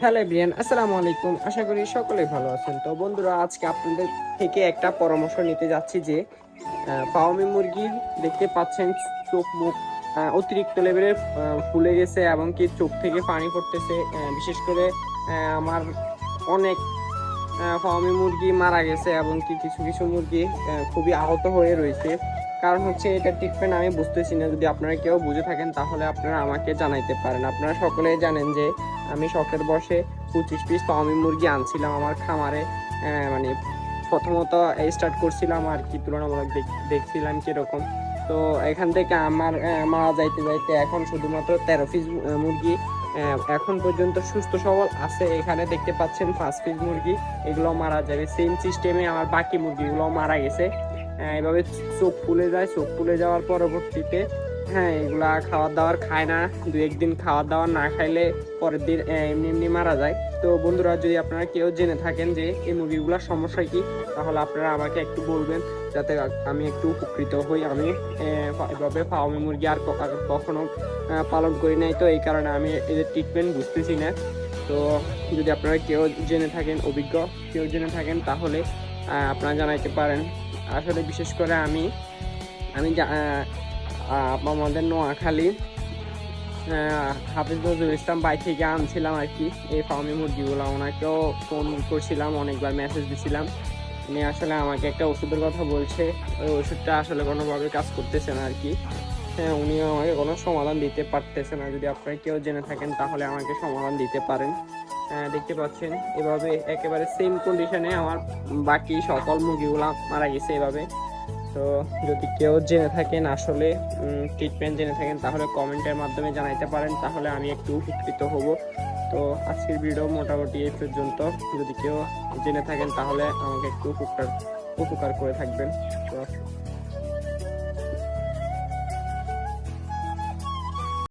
Hello everyone আসসালামু আলাইকুম। আশা করি সকলেই ভালো আছেন। তো বন্ধুরা আজকে আপনাদের থেকে একটা পরামর্শ নিতে যাচ্ছি যে আহ, ফাওমি মুরগি দেখতে পাচ্ছেন চোখ মুখ অতিরিক্ত লেভেলে ফুলে গেছে এবং কি চোখ থেকে পানি পড়তেছে। বিশেষ করে আমার অনেক ফাওমি মুরগি মারা গেছে এবং কি কিছু কিছু মুরগি খুবই আহত হয়ে রয়েছে। কারণ হচ্ছে এটা ট্রিটমেন্ট আমি বুঝতেছি না। যদি আপনারা কেউ বুঝে থাকেন তাহলে আপনারা আমাকে জানাইতে পারেন। আপনারা সকলেই জানেন যে আমি শখের বসে পঁচিশ পিস পাওমি মুরগি আনছিলাম আমার খামারে। আহ, মানে প্রথমত স্টার্ট করছিলাম আর কি তুলনামূলক দেখ- দেখছিলাম কীরকম। তো এখান থেকে আমার মারা যাইতে যাইতে এখন শুধুমাত্র তেরো পিস মুরগি এখন পর্যন্ত সুস্থ সবল আছে। এখানে দেখতে পাচ্ছেন পাঁচ পিস মুরগি এগুলো মারা যাবে। সেম সিস্টেমে আমার বাকি মুরগিগুলো মারা গেছে। এভাবে চোখ ফুলে যায়। চোখ ফুলে যাওয়ার পরবর্তীতে হ্যাঁ এগুলা খাবার দাবার খায় না। দু একদিন খাবার দাবার না খাইলে পরের দিন এমনি এমনি মারা যায়। তো বন্ধুরা, যদি আপনারা কেউ জেনে থাকেন যে এই মুরগিগুলোর সমস্যা কি, তাহলে আপনারা আমাকে একটু বলবেন, যাতে আমি একটু উপকৃত হই। আমি এভাবে ফার্মি মুরগি আর কখনো পালন করি নাই। তো এই কারণে আমি এদের ট্রিটমেন্ট বুঝতেছি না। তো যদি আপনারা কেউ জেনে থাকেন, অভিজ্ঞ কেউ জেনে থাকেন, তাহলে আপনারা জানাইতে পারেন। আসলে বিশেষ করে আমি আমি আমাদের নোয়াখালী হাফিজ নজরুল ইসলাম বাই থেকে আনছিলাম আর কি। এই ফার্মি মুরগিগুলো ওনাকেও ফোন করছিলাম অনেকবার মেসেজ দিছিলাম। উনি আসলে আমাকে একটা ওষুধের কথা বলছে ওই ওষুধটা আসলে কোনোভাবে কাজ করতেছে না আর কি। হ্যাঁ উনিও আমাকে কোনো সমাধান দিতে পারতেছে না। যদি আপনারা কেউ জেনে থাকেন তাহলে আমাকে সমাধান দিতে পারেন। আহ, দেখতে পাচ্ছেন এভাবে একেবারে সেম কন্ডিশনে আমার বাকি সকল মুরগিগুলো মারা গেছে এভাবে। তো যদি কেউ জেনে থাকেন আসলে ট্রিটমেন্ট জেনে থাকেন, তাহলে কমেন্টের মাধ্যমে জানাইতে পারেন, তাহলে আমি একটু উপকৃত হব। তো আজকের ভিডিও মোটামুটি এই পর্যন্ত। যদি কেউ জেনে থাকেন, তাহলে আমাকে একটু উপকার উপকার করে থাকবেন। তো